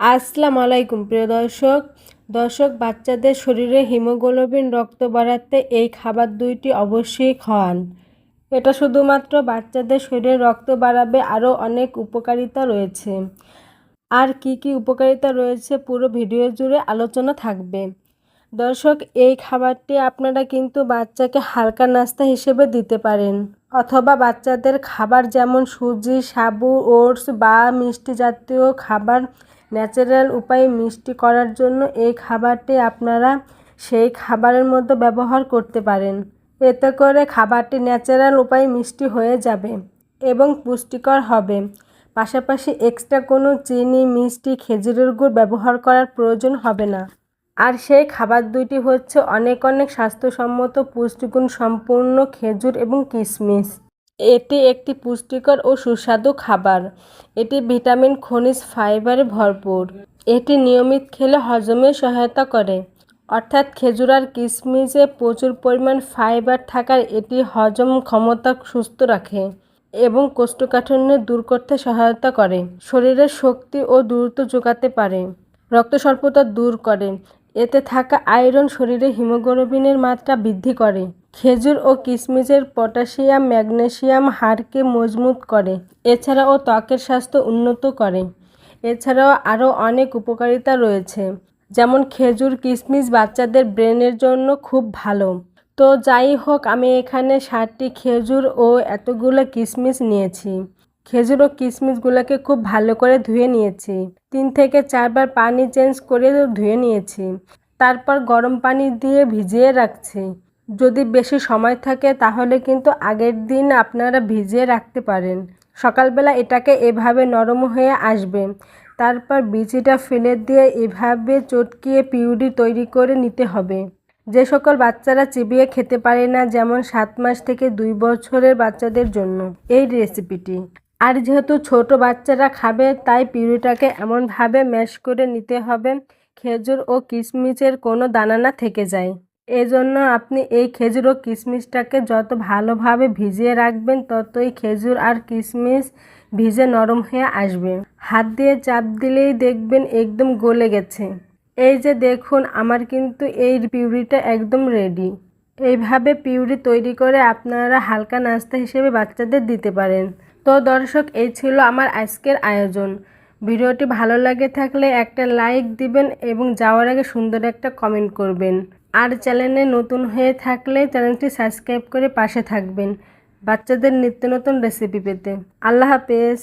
আসসালামু আলাইকুম প্রিয় দর্শক। দর্শক, বাচ্চাদের শরীরে হিমোগ্লোবিন রক্ত বাড়াতে এই খাবার দুইটি অবশ্যই খাওয়ান। এটা শুধুমাত্র বাচ্চাদের শরীরে রক্ত বাড়াবে আরও অনেক উপকারিতা রয়েছে। আর কি কি উপকারিতা রয়েছে পুরো ভিডিও জুড়ে আলোচনা থাকবে। দর্শক, এই খাবারটি আপনারা কিন্তু বাচ্চাকে হালকা নাস্তা হিসেবে দিতে পারেন। অথবা বাচ্চাদের খাবার যেমন সুজি, সাবু, ওটস বা মিষ্টি জাতীয় খাবার, ন্যাচারাল উপায়ে মিষ্টি করার জন্য এই খাবারটি আপনারা সেই খাবারের মধ্যে ব্যবহার করতে পারেন। এতে করে খাবারটি ন্যাচারাল উপায়ে মিষ্টি হয়ে যাবে এবং পুষ্টিকর হবে। পাশাপাশি এক্সট্রা কোনো চিনি, মিষ্টি, খেজুরের গুড় ব্যবহার করার প্রয়োজন হবে না। আর সেই খাবার দুইটি হচ্ছে অনেক অনেক স্বাস্থ্যসম্মত, পুষ্টিগুণ সম্পূর্ণ খেজুর এবং কিশমিশ এটি একটি পুষ্টিকর ও সুস্বাদু খাবার। এটি ভিটামিন, খনিজ, ফাইবারে ভরপুর। এটি নিয়মিত খেলে হজমে সহায়তা করে। অর্থাৎ খেজুর আর কিশমিশে প্রচুর পরিমাণ ফাইবার থাকার এটি হজম ক্ষমতা সুস্থ রাখে এবং কোষ্ঠকাঠিন্য দূর করতে সহায়তা করে। শরীরের শক্তি ও দূরত্ব যোগাতে পারে। রক্ত স্বল্পতা দূর করে। এতে থাকা আয়রন শরীরে হিমোগ্লোবিনের মাত্রা বৃদ্ধি করে। খেজুর ও কিশমিশের পটাশিয়াম ম্যাগনেশিয়াম হাড়কে মজবুত করে। এছাড়াও ত্বকের স্বাস্থ্য উন্নত করে। এছাড়াও আরও অনেক উপকারিতা রয়েছে, যেমন খেজুর কিশমিশ বাচ্চাদের ব্রেনের জন্য খুব ভালো। তো যাই হোক, আমি এখানে ষাটটি খেজুর ও এতগুলো কিশমিশ নিয়েছি। খেজুর ও কিশমিশগুলোকে খুব ভালো করে ধুয়ে নিয়েছি। তিন থেকে চারবার পানি চেঞ্জ করে ধুয়ে নিয়েছি। তারপর গরম পানি দিয়ে ভিজিয়ে রাখছি। যদি বেশি সময় থাকে তাহলে কিন্তু আগের দিন আপনারা ভিজিয়ে রাখতে পারেন। সকালবেলা এটাকে এভাবে নরম হয়ে আসবে। তারপর বিচিটা ফেলে দিয়ে এভাবে চটকিয়ে পিউরি তৈরি করে নিতে হবে। যে সকল বাচ্চারা চিবিয়ে খেতে পারে না, যেমন সাত মাস থেকে দুই বছরের বাচ্চাদের জন্য। এই রেসিপিটি। আর যেহেতু ছোট বাচ্চারা খাবে, তাই পিউরিটাকে এমনভাবে ম্যাশ করে নিতে হবে। খেজুর ও কিশমিশের কোনো দানা না থেকে যায়। এজন্য আপনি এই খেজুর ও কিশমিশটাকে যত ভালোভাবে ভিজিয়ে রাখবেন, ততই খেজুর আর কিশমিশ ভিজে নরম হয়ে আসবে। হাত দিয়ে চাপ দিলেই দেখবেন একদম গলে গেছে। এই যে দেখুন, আমার কিন্তু এই পিউরিটা একদম রেডি। এইভাবে পিউরি তৈরি করে আপনারা হালকা নাস্তা হিসেবে বাচ্চাদের দিতে পারেন। তো দর্শক, এই ছিল আমার আজকের আয়োজন। ভিডিওটি ভালো লাগে থাকলে একটা লাইক দিবেন এবং যাওয়ার আগে সুন্দর একটা কমেন্ট করবেন। আর চ্যানেলে নতুন হয়ে থাকলে চ্যানেলটি সাবস্ক্রাইব করে পাশে থাকবেন। বাচ্চাদের নিত্য নতুন রেসিপি পেতে। আল্লাহ হাফেজ।